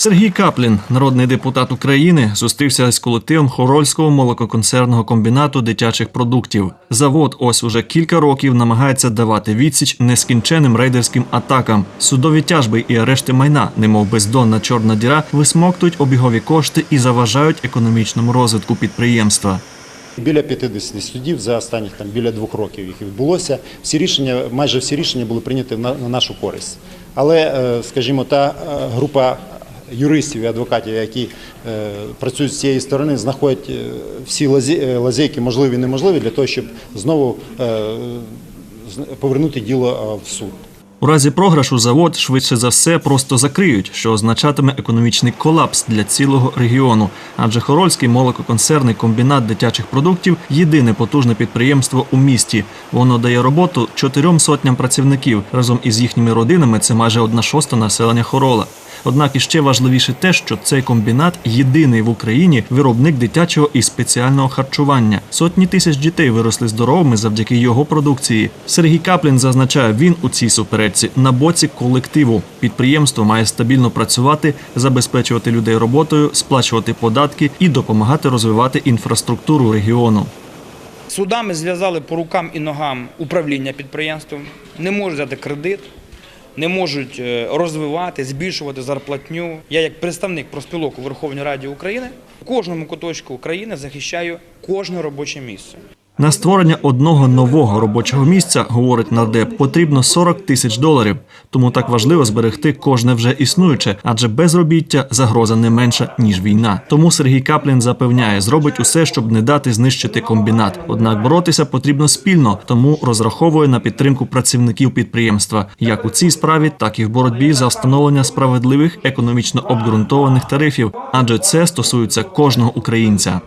Сергій Каплін, народний депутат України, зустрівся з колективом Хорольського молококонцерного комбінату дитячих продуктів. Завод ось уже кілька років намагається давати відсіч нескінченним рейдерським атакам. Судові тяжби і арешти майна, немов бездонна чорна діра, висмоктують обігові кошти і заважають економічному розвитку підприємства. Біля 50 судів за останніх там біля двох років їх відбулося. Всі рішення, майже всі рішення були прийняті на, на нашу користь. Але, е, скажімо, та е, група юристів і адвокатів, які е, працюють з цієї сторони, знаходять е, всі е, лазейки, можливі і неможливі, для того, щоб знову повернути діло в суд. У разі програшу завод швидше за все просто закриють, що означатиме економічний колапс для цілого регіону. Адже Хорольський молококонцерний комбінат дитячих продуктів єдине потужне підприємство у місті. Воно дає роботу чотирьом сотням працівників. Разом із їхніми родинами це майже одна шоста населення Хорола. Однак іще важливіше те, що цей комбінат єдиний в Україні виробник дитячого і спеціального харчування. Сотні тисяч дітей виросли здоровими завдяки його продукції. Сергій Каплін зазначає, він у цій суперечці на боці колективу. Підприємство має стабільно працювати, забезпечувати людей роботою, сплачувати податки і допомагати розвивати інфраструктуру регіону. Судами зв'язали по рукам і ногам управління підприємством, не можуть взяти кредит, не можуть е, розвивати, збільшувати зарплатню. Я, як представник профспілок у Верховній Раді України, в кожному куточку України захищаю кожне робоче місце. На створення одного нового робочого місця, говорить нардеп, потрібно 40 тисяч доларів. Тому так важливо зберегти кожне вже існуюче, адже безробіття загроза не менша ніж війна. Тому Сергій Каплін запевняє, зробить усе, щоб не дати знищити комбінат. Однак боротися потрібно спільно, тому розраховує на підтримку працівників підприємства, як у цій справі, так і в боротьбі за встановлення справедливих економічно обґрунтованих тарифів, адже це стосується кожного українця.